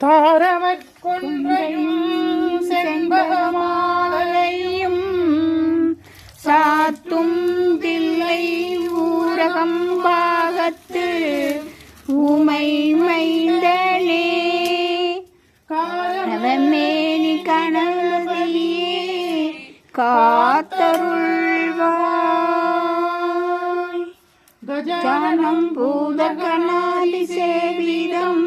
தாரமற்கொன்றையும் செண்பகமாலையும் சாத்தும் தில்லை ஊரகம் பாகத்து ஊமை மைந்தனே. நவமேனி கணவதியே காத்தருள்வாய். ஜானம் பூத கணாதி சேவிதம்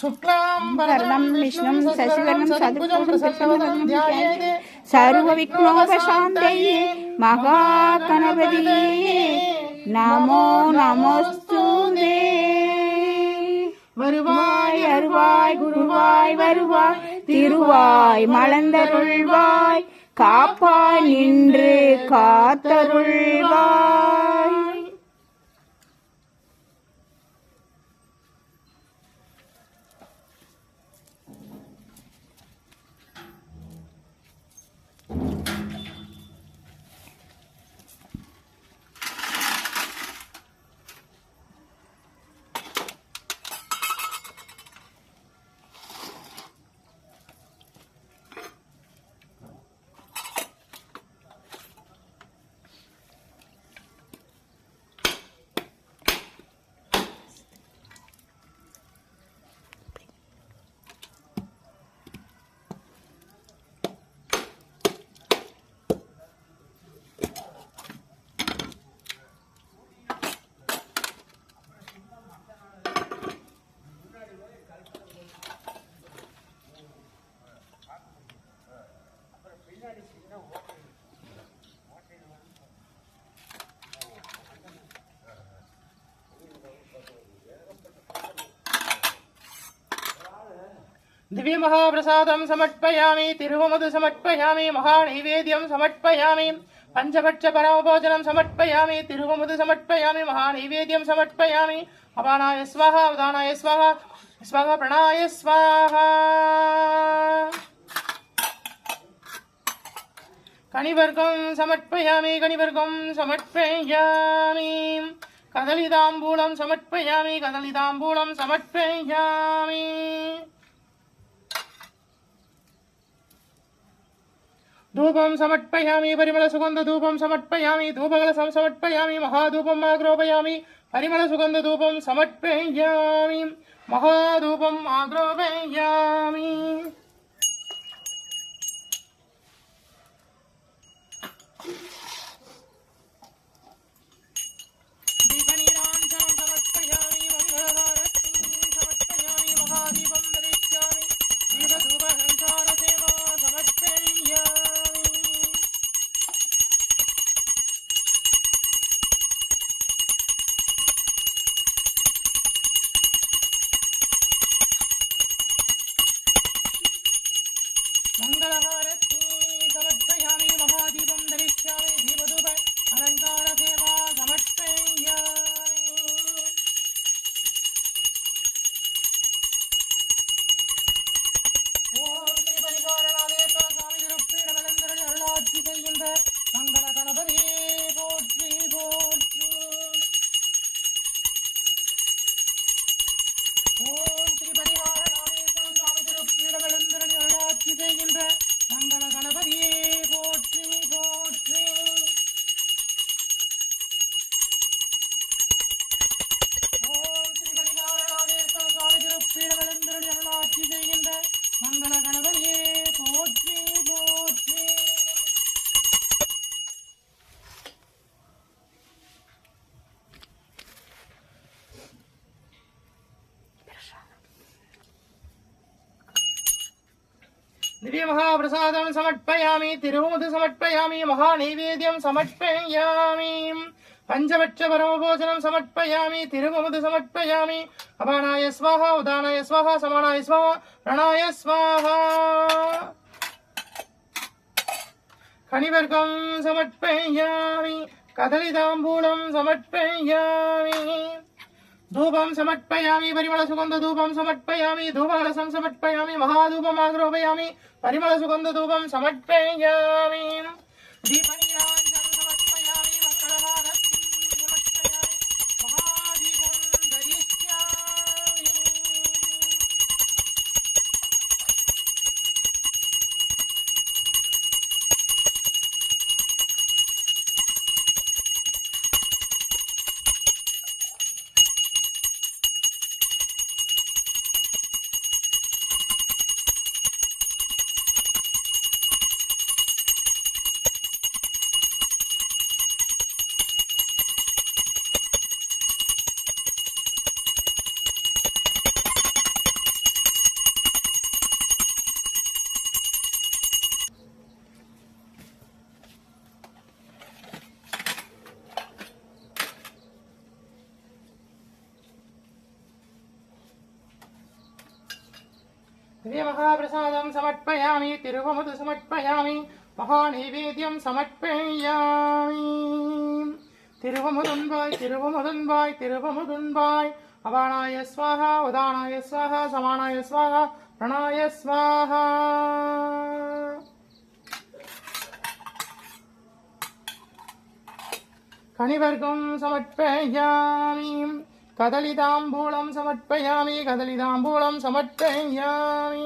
शुक्लाम्बरदं विष्णुं शशिवर्णं सद्भुजं प्रसन्नवदनं ध्यायेत् सर्वविघ्नोपशान्तये महागणपतिये नमो नमोऽस्तु வருவாய் அருவாய் குருவாய் வருவாய் திருவாய் மலர்ந்தருள்வாய் காப்பாய் நின்று காத்தருள்வாய் दिव्यमहाप्रसादं समर्पयामि तिरुवमधु समर्पयामि महानैवेद्यं समर्पयामि पञ्चभक्षपरमभोजनं समर्पयामि तिरुवमधु समर्पयामि महानैवेद्यं समर्पयामि अपानाय स्वाहा उदानाय स्वाहा स्वाहा प्रणाय स्वाहा कणिवर्गं समर्पयामि कणिवर्गं ధూపం సమర్పయామి పరిమళ సుగంధ ధూపం సమర్పయామి ధూపగల సమర్పయామి మహాధూపం ఆగ్రోపయామి పరిమళ సుగంధ ధూపం సమర్పయామి మహాధూపం ఆగ్రోపయామి 한가라가 दिव्यमहाप्रसादं समर्पयामि तिरुमुधु समर्पयामि महानैवेद्यं समर्पयामि पञ्चवक्षपरमभोजनं समर्पयामि तिरुमुधु समर्पयामि अपानाय स्वाहा उदानाय स्वाहा समानाय स्वाहा प्रणाय स्वाहा कनिवर्गं समर्पयामि कदलिताम्बूलं समर्पयामि धूपं समर्पयामि परिमलसुगन्धधूपं समर्पयामि धूपकलशं समर्पयामि महाधूपम् आग्रोपयामि परिमलसुगन्धधूपं समर्पयामि महाप्रसादं समर्पयामि तिरुवमुदु समर्पयामि महानैवेद्यं समर्पयामि திருவமுதுன்பாய் திருவமுதுன்பாய் திருவமுதுன்பாய் அபானாய ஸ்வாஹா உதானாய ஸ்வாஹா சமானாய ஸ்வாஹா பிரணாய ஸ்வாஹா கனிவர்க்கம் சமர்ப்பயாமி கதலிதாம்பூலம் சமர்ப்பயாமி கதலிதாம்பூலம் சமர்ப்பயாமி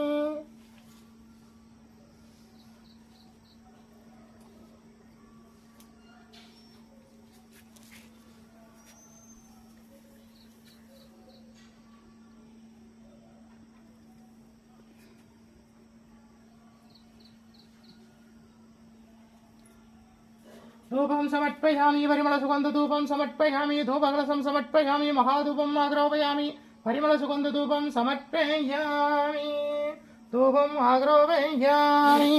ధూపం సమర్పయామి పరిమళ సుగంధ ధూపం సమర్పయామి ధూపకలసం సమర్పయామి మహాధూపం ఆగ్రోపయామి పరిమళ సుగంధ ధూపం సమర్పయామి ధూపం ఆగ్రోపయామి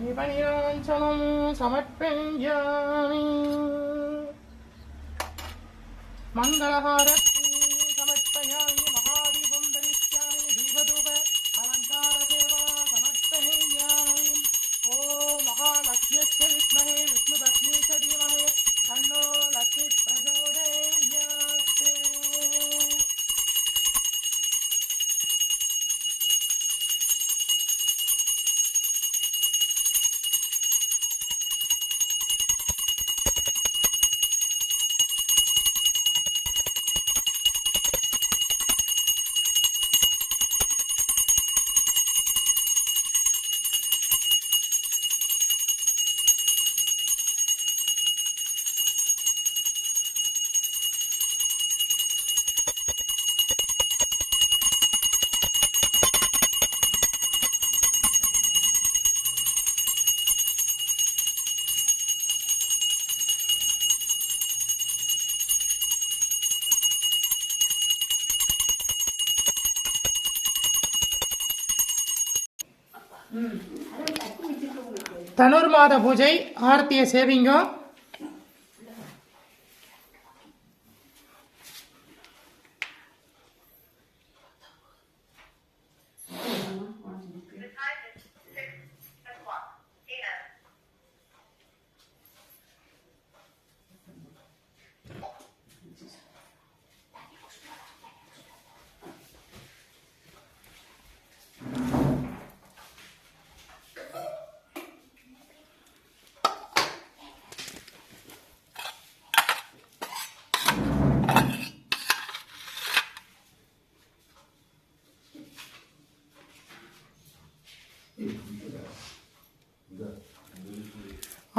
दीपनीराञ्जनं समर्पयामि मङ्गलहारतीं समर्पयामि महादीपं दरिष्यामि दीपधूप अलङ्कारसेवा समर्पयामि ॐ महालक्ष्म्यस्य विद्महे தனுர்மாத பூஜை ஆர்த்திய சேவிங்கோ.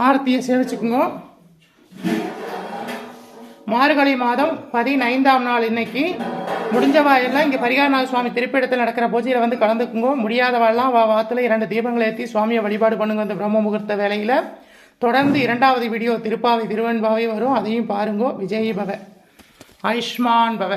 ஆர்த்தியை சேவிச்சுக்குங்க மார்கழி மாதம் பதினைந்தாம் நாள் இன்னைக்கு. முடிஞ்சவா எல்லாம் இங்கே பரிகாரநாத சுவாமி திருப்பிடத்தில் நடக்கிற பூஜையில் வந்து கலந்துக்குங்க. முடியாதவாள்லாம் வா வாத்துல இரண்டு தீபங்களை ஏற்றி சுவாமியை வழிபாடு பண்ணுங்க இந்த பிரம்ம முகூர்த்த வேலையில் தொடர்ந்து இரண்டாவது வீடியோ திருப்பாவை திருவெண்பாவை வரும். அதையும் பாருங்க. விஜய் பவ ஆயுஷ்மான் பவ.